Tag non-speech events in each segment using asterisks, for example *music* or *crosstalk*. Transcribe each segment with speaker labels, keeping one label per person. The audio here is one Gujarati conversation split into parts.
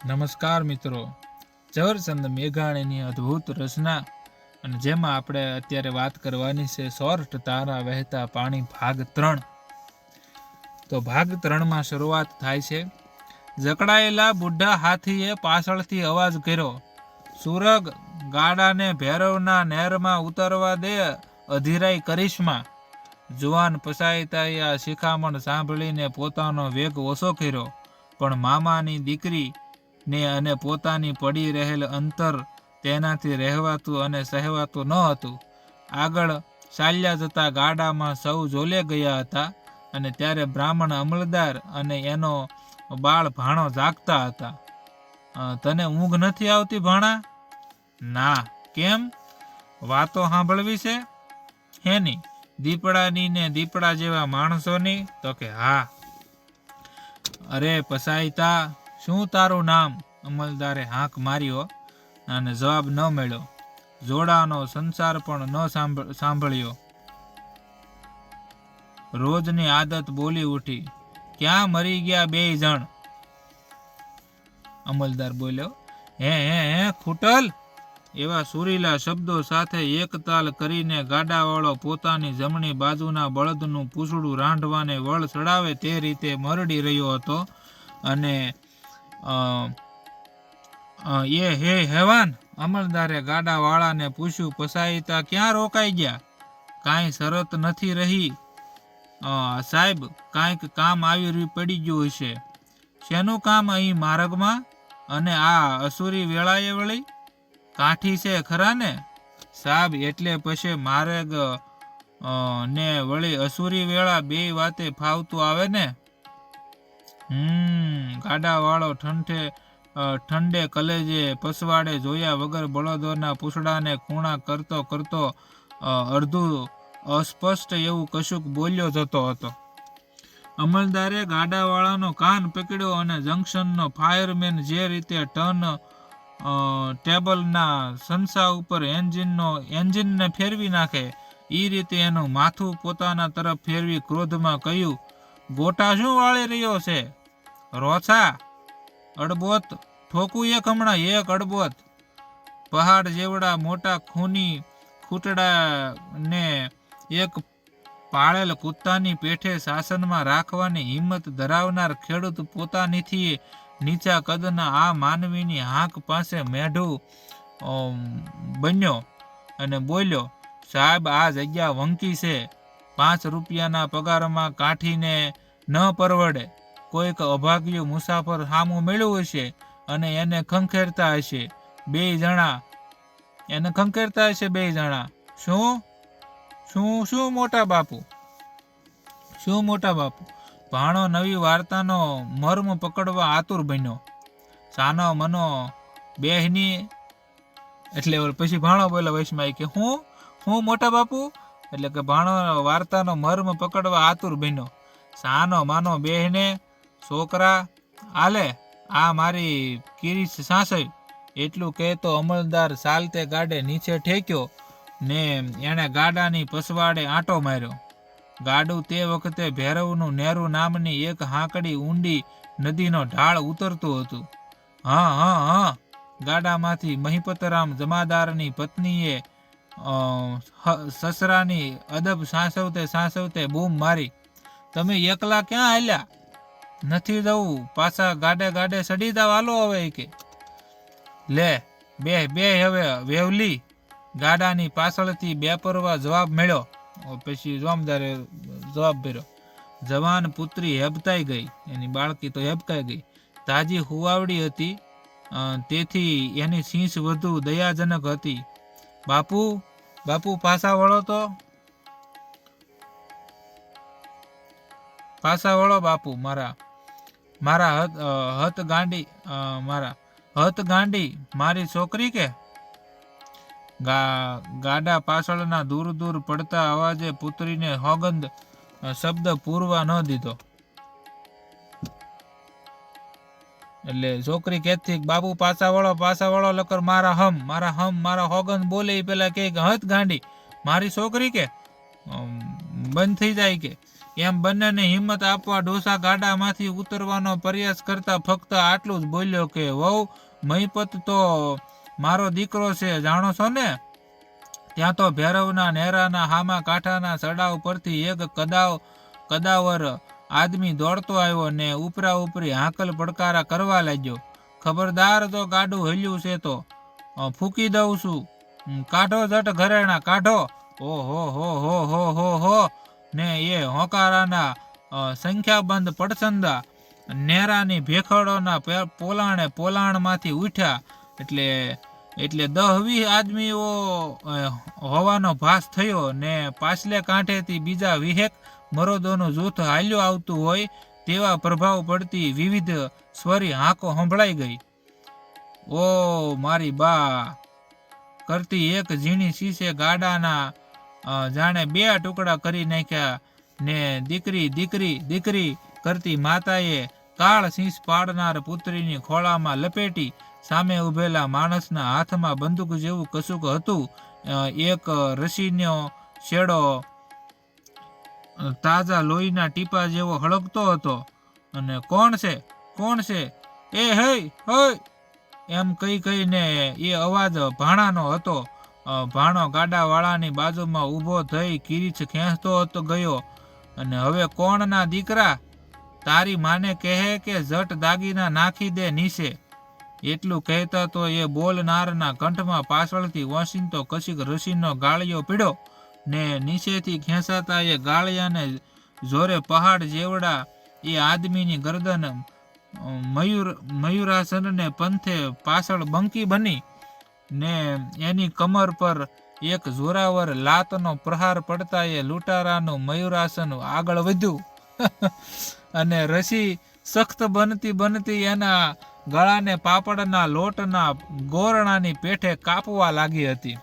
Speaker 1: નમસ્કાર મિત્રો. ઝવરચંદ મેઘાણીની અદ્ભુત રચના અને જેમાં આપણે અત્યારે વાત કરવાની છે સોર્ટ તારા વહેતા પાણી ભાગ ત્રણ. તો ભાગ ત્રણમાં શરૂઆત થાય છે. જકડાયેલા બુઢા હાથીએ પાછળથી અવાજ કર્યો, સુરગ, ગાડાને ભૈરવના નહેરમાં ઉતરવા દે અધીરાઈ કરિશ્મા. જુવાન પસાયતાએ આ શિખામણ સાંભળીને પોતાનો વેગ ઓછો કર્યો, પણ મામાની દીકરી ને અને પોતાની પડી રહેલ અંતર તેનાથી રહેવાતું અને સહેવાતું ન હતું. આગળ ચાલ્યા જતા ગાડામાં સૌ ઝોલે ગયા હતા અને ત્યારે બ્રાહ્મણ અમલદાર અને એનો બાળ ભાણો જાગતા હતા. તને ઊંઘ નથી આવતી ભાણા? ના. કેમ? વાતો સાંભળવી છે? હેની દીપડાની ને દીપડા જેવા માણસોની? તો કે હા. અરે પસાઈતા શું તારું નામ? અમલદારે હાંક માર્યો અને જવાબ ન મળ્યો. જોડાનો સંસાર પણ ન સાંભ- સાંભળ્યો. રોજની આદત બોલી ઉઠી, ક્યાં મરી ગયા બે જણ? અમલદાર બોલ્યો, હે હે હે, ખૂટલ! એવા સુરીલા શબ્દો સાથે એકતાલ કરીને ગાડાવાળો પોતાની જમણી બાજુના બળદનું પૂછડું રાંધવાને વળ ચડાવે તે રીતે મરડી રહ્યો હતો અને એ હે હેવાન, અમલદારે ગાડાવાળાને પૂછ્યું પસાઈતા ક્યાં રોકાઈ ગયા? કાંઈ શરત નથી રહી. સાહેબ, કાંઈક કામ આવી પડી ગયું હશે. શેનું કામ અહીં માર્ગમાં? અને આ અસુરી વેળાએ વળી? કાઠી છે ખરા ને? સાહેબ, એટલે પછી માર્ગ ને વળી અસુરી વેળા બે વાતે ફાવતું આવે ને? હમ ગાડા વાળો ઠંઠે ઠંડે કલેજે પસવાડે જોયા વગર બળદોના પૂછડાને ખૂણા કરતો કરતો અડધું અસ્પષ્ટ એવું કશુંક બોલ્યો જતો હતો. અમલદારે ગાડાવાળાનો કાન પકડ્યો અને જંકશનનો ફાયરમેન જે રીતે ટર્ન ટેબલના સંસા ઉપર એન્જિનનો, એન્જિનને ફેરવી નાખે એ રીતે એનું માથું પોતાના તરફ ફેરવી ક્રોધમાં કહ્યું ગોટા શું વાળી રહ્યો છે? રોછા? અડબોત? ઠોકું એક હમણાં, એક અડબોત. પહાડ જેવડા મોટા ખૂની ખૂટડા ને એક પાળેલ કૂતાની પેઠે શાસનમાં રાખવાની હિંમત ધરાવનાર ખેડૂત પોતાનીથી નીચા કદના આ માનવીની હાંક પાસે મેઢું બન્યો અને બોલ્યો, સાહેબ, આ જગ્યા વંકી છે. પાંચ રૂપિયાના પગારમાં કાઠીને ન પરવડે. કોઈક અભાગ્યું મુસાફર સામું મેળવ્યું હશે અને એને ખંખેરતા હશે. બે જણા. એને ખંખેરતા હશે બે જણા. શું? શું શું મોટા બાપુ? શું મોટા બાપુ? ભાણો નવી વાર્તાનો મર્મ પકડવા આતુર બન્યો. સાનો મનો બેહની. એટલે પછી ભાણો બોલ્યો વૈશ્માઈ કે હું? હું મોટા બાપુ? એટલે કે ભાણો વાર્તાનો મર્મ પકડવા આતુર બન્યો. સાનો માનો બેહને, છોકરા આલે આ મારી કિરીશ સાસઈ. એટલું કહેતો અમલદાર સાલતે ગાડે નીચે ઠેક્યો ને એણે ગાડાની પસવાડે આંટો માર્યો. ગાડું તે વખતે ભૈરવનું નેહરુ નામની એક હાંકડી ઊંડી નદીનો ઢાળ ઉતરતું હતું. હા હા હા. ગાડામાંથી મહિપતરામ જમાદારની પત્નીએ સસરાની અદબ સાસવતે સાસવતે બૂમ મારી. તમે એકલા ક્યાં હાલ્યા? નથી જવું, પાછા ગાડે ગાડે સડી જાવ, હાલો હવે કે લે, બે બે હવે વેવલી ગાડાની પાછળથી બેપરવા જવાબ મળ્યો. પછી જોમદારે જવાબ ભર્યો. જવાન પુત્રી હેબતાઈ ગઈ. એની બાળકી તો હેબકાઈ ગઈ. તાજી હુવાવડી હતી. તેથી એની શીશ વધુ દયાજનક હતી. બાપુ બાપુ પાછા વળો તો. પાછા વળો બાપુ, મારા. મારા હત હત ગાંડી મારા. હત ગાંડી, મારી છોકરી કે? ગાડા પાછળના દૂર દૂર પડતા અવાજે પુત્રીને હોગંદ શબ્દ પૂરવા ન દીધો. એટલે છોકરી કહેતી બાબુ પાછા વળો પાછા વળો લકર મારા હમ મારા હમ મારા હોગંદ બોલે પેલા કે, હત ગાંડી મારી છોકરી કે? બંધ થઈ જાય કે? એમ બંનેને હિંમત આપવા ડોસા ગાડામાંથી ઉતરવાનો પ્રયાસ કરતા ફક્ત આટલું જ બોલ્યો કે વહુ મહીપત તો મારો દીકરો છે જાણો છો ને? ત્યાં તો ભૈરવના નેરાના હામા કાંઠાના સડાવ પરથી એક કદાવ કદાવર આદમી દોડતો આવ્યો ને ઉપરા ઉપરી હાંકલ પડકારા કરવા લાગ્યો. ખબરદાર તો ગાડું હલ્યું છે તો. ફૂકી દઉં છું. કાઢો જટ ઘરેણા, કાઢો. ઓ હો હો હો હો હો. હો ને એ હોકારાના સંખ્યાબંધ પડછંદા નેરાની ભેખડોના પોલાણે પોલાણમાંથી ઉઠ્યા. એટલે એટલે દહ વીસ આદમીઓ હોવાનો ભાસ થયો ને પાછલે કાંઠેથી બીજા વિહેક મરોદોનું જૂથ હાલ્યું આવતું હોય તેવા પ્રભાવ પડતી વિવિધ સ્વરી હાંકો સંભળાઈ ગઈ. ઓ મારી બા, કરતી એક ઝીણી શીશે ગાડાના જાણે બે ટુકડા કરી નાખ્યા ને દીકરી દીકરી દીકરી કરતી માતાએ કાળ શીશ પાડનાર પુત્રીની ખોળામાં લપેટી સામે ઉભેલા માણસના હાથમાં બંદૂક જેવું કશુંક હતું. એક રસીનો શેડો તાજા લોહીના ટીપા જેવો હળગતો હતો. અને કોણ છે? કોણ છે? એ હૈ હૈ એમ કહી કહીને એ અવાજ ભાણાનો હતો. ભાણો ગાડાવાળાની બાજુમાં ઊભો થઈ કિરીચ ખેંચતો હતો ગયો. અને હવે કોણના દીકરા? તારી માને કહે કે જટ દાગીના નાખી દે નીચે. એટલું કહેતા તો એ બોલનારના કંઠમાં પાછળથી વોશિંતો કશીક રસીનો ગાળિયો પીડ્યો. ને નીચેથી ખેંચાતા એ ગાળિયાને જોરે પહાડ જેવડા એ આદમીની ગરદન મયુર, મયુરાસનને પંથે પાછળ બંકી બની ને એની કમર પર એક જોરાવર લાતનો પ્રહાર પડતા એ લૂંટારાનું મયુરાસન આગળ વધ્યું. *laughs* અને રસી સખ્ત બનતી બનતી એના ગળાને પાપડના લોટના ગોરણાની પેઠે કાપવા લાગી હતી.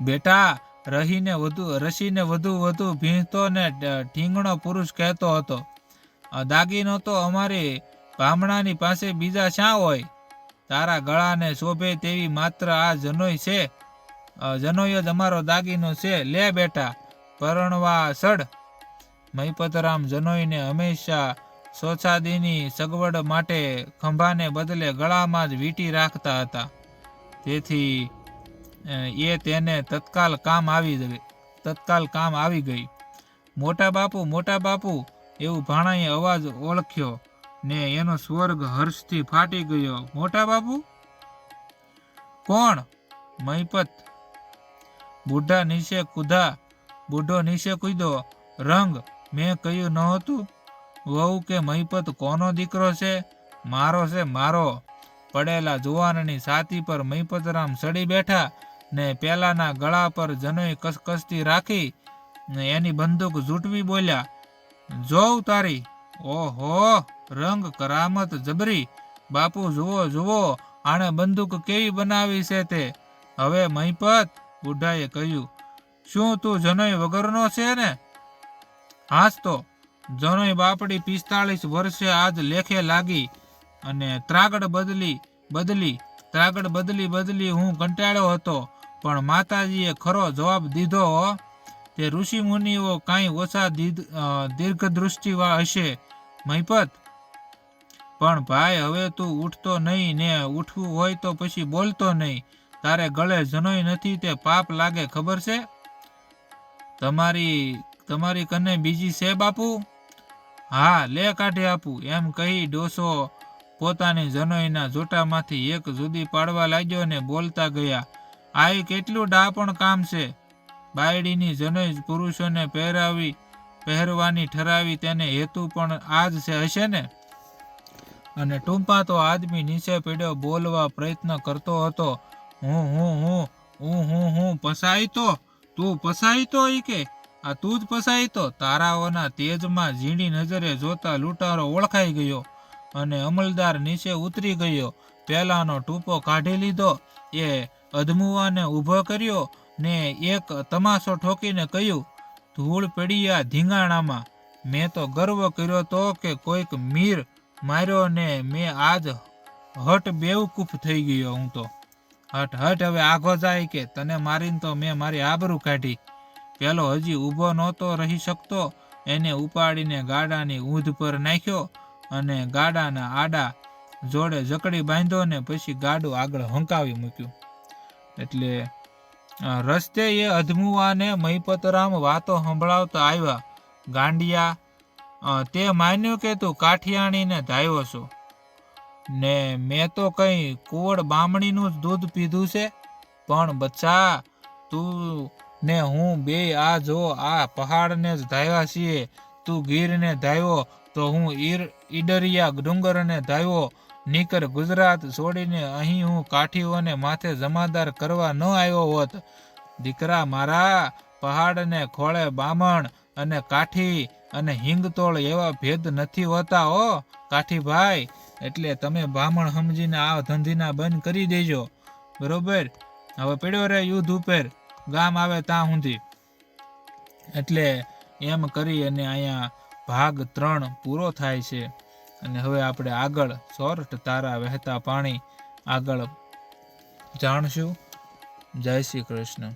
Speaker 1: બેટા રહીને વધુ, રસીને વધુ વધુ ભીંજતો ને ઠીંગણો પુરુષ કહેતો હતો. "આ દાગીનો તો અમારી ભામણાની પાસે બીજા શા હોય? તારા ગળાને શોભે તેવી માત્ર આ જનોય છે? જનોય જ અમારો દાગીનો છે. લે બેટા, પરણવા સડ. મહીપતરામ જનોઈને હંમેશા સોછાદીની સગવડ માટે ખંભાને બદલે ગળામાં જ વીંટી રાખતા હતા. તેથી એ તેને તત્કાલ કામ આવી ગઈ, તત્કાલ કામ આવી ગઈ. મોટા બાપુ મોટા બાપુ, એવું ભાણાએ અવાજ ઓળખ્યો ને એનો સ્વર્ગ હર્ષથી ફાટી ગયો. મોટા બાપુ? કોણ? મહીપત. બુઢા નીચે કૂદા બુઢો નીચે કૂદ્યો રંગ મેં કહ્યું નહોતું. વહુ કે મહીપત, કોનો દીકરો છે? મારો છે મારો. પડેલા જુવાનની છાતી પર મહીપતરામ સડી બેઠા. ને પેલાના ગળા પર જનોઈ કસકસતી રાખી ને એની બંદૂક ઝૂંટવી બોલ્યા, જોઉં તારી. ઓહો, રંગ કરામત જબરી. બાપુ, જુઓ જુઓ, આણે બંદૂક કેવી બનાવી છે તે. હવે મહીપત, બુઢાએ કહ્યું. શું તું જનોઈ વગરનો છે ને? હાસ તો. જનોઈ બાપડી પિસ્તાળીસ વર્ષે આજ લેખે લાગી અને ત્રાગડ બદલી બદલી, ત્રાગડ બદલી બદલી હું કંટાળ્યો હતો. પણ માતાજીએ ખરો જવાબ દીધો, તે ઋષિ મુનિઓ કાંઈ ઓછા દીર્ઘ દૃષ્ટિવા હશે, મહીપત? પણ ભાઈ, હવે તું ઉઠતો નહીં ને ઉઠવું હોય તો પછી બોલતો નહીં. તારે ગળે જનોય નથી, તે પાપ લાગે, ખબર છે? તમારી તમારી કને બીજી છે બાપુ હા, લે કાઢી આપું. એમ કહી ડોસો પોતાની જનોઈના જોટામાંથી એક જુદી પાડવા લાગ્યો ને બોલતા ગયા. આ કેટલું ડાપણ કામ છે? બાયડીની જનોઈ પુરુષોને પહેરાવી, પહેરવાની ઠરાવી તેને હેતુ પણ આ જ છે, હશે ને? અને ટૂંપા તો આદમી નીચે પીડ્યો બોલવા પ્રયત્ન કરતો હતો. હું હું હું હું હું હું પસાઈ તો તું પસાઈ તો ઈ કે? આ તું જ પસાઈ તો તારાઓના તેજમાં ઝીણી નજરે જોતા લૂંટારો ઓળખાઈ ગયો અને અમલદાર નીચે ઉતરી ગયો. પહેલાનો ટૂંપો કાઢી લીધો. એ અધમુવાને ઊભો કર્યો ને એક તમાશો ઠોકીને કહ્યું, ધૂળ પડીયા ધીંગાણામાં. મેં તો ગર્વ કર્યો તો કે કોઈક મીર માર્યો ને મેં આજ હટ બેવકૂફ થઈ ગયો હું તો. હટ હટ હવે આઘો જાય કે તને મારીને તો મેં મારી આબરૂ કાઢી. પેલો હજી ઊભો નહોતો રહી શકતો. એને ઉપાડીને ગાડાની ઊંધ પર નાખ્યો અને ગાડાના આડા જોડે જકડી બાંધ્યો ને પછી ગાડું આગળ હંકાવી મૂક્યું. એટલે રસ્તે એ અધમુવાને મહીપતરામ વાતો સંભળાવતા આવ્યા. ગાંડિયા તે માન્યું કે તું કાઠિયાણીને ધાયો છો. ને મેં તો કઈ કુવડ બામણીનું જ દૂધ પીધું છે, પણ બચ્ચા, તું ને હું બે આ જો આ પહાડને જ ધાવ્યા છીએ. તું ગીરને ધાવ્યો તો હું ઈર, ઈડરિયા ડુંગરને ધાવ્યો નીકર ગુજરાત છોડીને અહીં હું કાઠીઓને માથે જમાદાર કરવા ન આવ્યો હોત. દીકરા મારા પહાડને ખોળે બામણ અને કાઠી અને હિંગતોળ એવા ભેદ નથી હોતા હો. કાઠીભાઈ, એટલે તમે બામણ સમજીને આ ધંધીના બંધ કરી દેજો. બરોબર? હવે પડ્યો રે યુદ્ધ ઉપર. ગામ આવે ત્યાં સુધી. એટલે એમ કરી અને અહીંયા ભાગ ત્રણ પૂરો થાય છે. અને હવે આપણે આગળ સોરઠ તારા વહેતા પાણી આગળ જાણશું. જય શ્રી કૃષ્ણ.